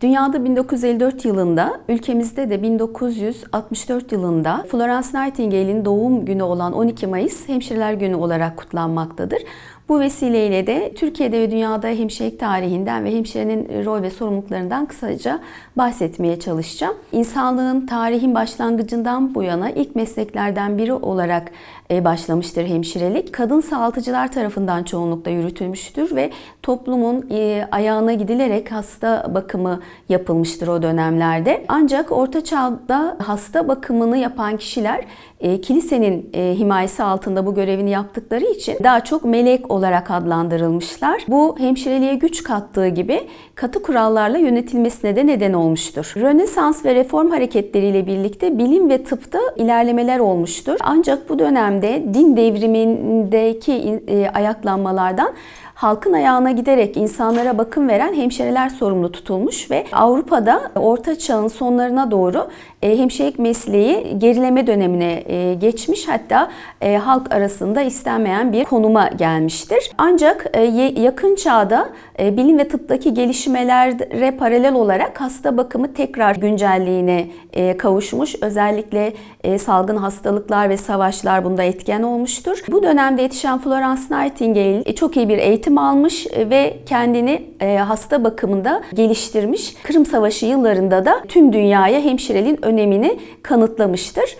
Dünyada 1954 yılında, ülkemizde de 1964 yılında Florence Nightingale'in doğum günü olan 12 Mayıs Hemşireler Günü olarak kutlanmaktadır. Bu vesileyle de Türkiye'de ve dünyada hemşirelik tarihinden ve hemşirenin rol ve sorumluluklarından kısaca bahsetmeye çalışacağım. İnsanlığın tarihin başlangıcından bu yana ilk mesleklerden biri olarak e, başlamıştır hemşirelik. Kadın sağaltıcılar tarafından çoğunlukla yürütülmüştür ve toplumun e, ayağına gidilerek hasta bakımı yapılmıştır o dönemlerde. Ancak Orta Çağ'da hasta bakımını yapan kişiler e, kilisenin himayesi altında bu görevini yaptıkları için daha çok melek olarak adlandırılmışlar. Bu hemşireliğe güç kattığı gibi katı kurallarla yönetilmesine de neden olmuştur. Rönesans ve reform hareketleriyle birlikte bilim ve tıpta ilerlemeler olmuştur. Ancak bu dönemde din devrimindeki ayaklanmalardan halkın ayağına giderek insanlara bakım veren hemşireler sorumlu tutulmuş ve Avrupa'da Orta Çağ'ın sonlarına doğru e, hemşirelik mesleği gerileme dönemine e, geçmiş hatta e, halk arasında istenmeyen bir konuma gelmiştir. Ancak yakın çağda bilim ve tıptaki gelişmelere paralel olarak hasta bakımı tekrar güncelliğine kavuşmuş. Özellikle salgın hastalıklar ve savaşlar bunda etken olmuştur. Bu dönemde yetişen Florence Nightingale çok iyi bir eğitim almış ve kendini hasta bakımında geliştirmiş. Kırım Savaşı yıllarında da tüm dünyaya hemşireliğin önemini kanıtlamıştır.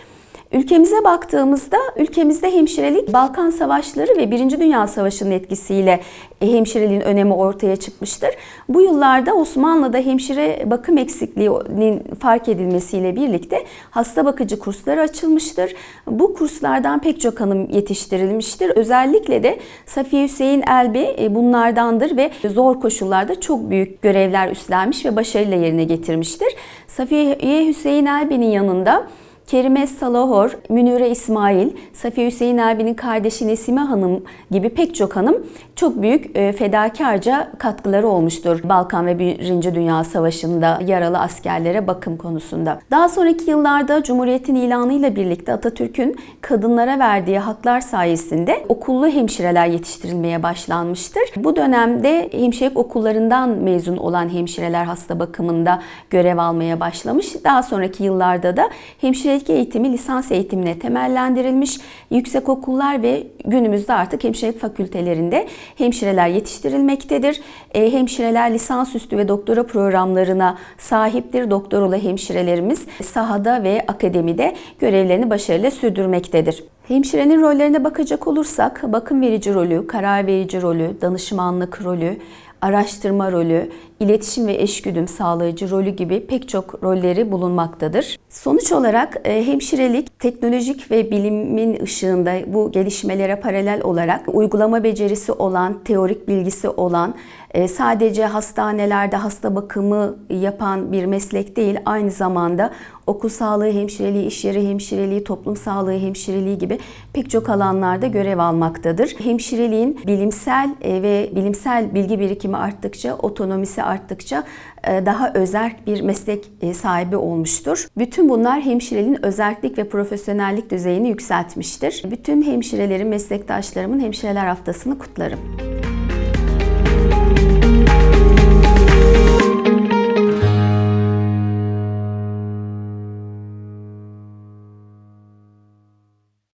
Ülkemize baktığımızda ülkemizde hemşirelik Balkan Savaşları ve Birinci Dünya Savaşı'nın etkisiyle hemşireliğin önemi ortaya çıkmıştır. Bu yıllarda Osmanlı'da hemşire bakım eksikliğinin fark edilmesiyle birlikte hasta bakıcı kursları açılmıştır. Bu kurslardan pek çok hanım yetiştirilmiştir. Özellikle de Safiye Hüseyin Elbi bunlardandır ve zor koşullarda çok büyük görevler üstlenmiş ve başarıyla yerine getirmiştir. Safiye Hüseyin Elbi'nin yanında Kerime Salahor, Münire İsmail, Safiye Hüseyin abinin kardeşi Nesime Hanım gibi pek çok hanım çok büyük e, fedakarca katkıları olmuştur Balkan ve Birinci Dünya Savaşı'nda yaralı askerlere bakım konusunda. Daha sonraki yıllarda Cumhuriyet'in ilanıyla birlikte Atatürk'ün kadınlara verdiği haklar sayesinde okullu hemşireler yetiştirilmeye başlanmıştır. Bu dönemde hemşirelik okullarından mezun olan hemşireler hasta bakımında görev almaya başlamış. Daha sonraki yıllarda da hemşire hemşirelik eğitimi lisans eğitimine temellendirilmiş. Yüksek okullar ve günümüzde artık hemşirelik fakültelerinde hemşireler yetiştirilmektedir. E, hemşireler lisansüstü ve doktora programlarına sahiptir. Doktoralı hemşirelerimiz sahada ve akademide görevlerini başarıyla sürdürmektedir. Hemşirenin rollerine bakacak olursak bakım verici rolü, karar verici rolü, danışmanlık rolü, araştırma rolü, iletişim ve eşgüdüm sağlayıcı rolü gibi pek çok rolleri bulunmaktadır. Sonuç olarak e, hemşirelik teknolojik ve bilimin ışığında bu gelişmelere paralel olarak uygulama becerisi olan, teorik bilgisi olan, sadece hastanelerde hasta bakımı yapan bir meslek değil, aynı zamanda okul sağlığı hemşireliği, iş yeri hemşireliği, toplum sağlığı hemşireliği gibi pek çok alanlarda görev almaktadır. Hemşireliğin bilimsel e, ve bilimsel bilgi birikimi arttıkça, otonomisi arttıkça e, daha özerk bir meslek sahibi olmuştur. Bütün bunlar hemşireliğin özerklik ve profesyonellik düzeyini yükseltmiştir. Bütün hemşirelerin, meslektaşlarımın Hemşireler Haftası'nı kutlarım.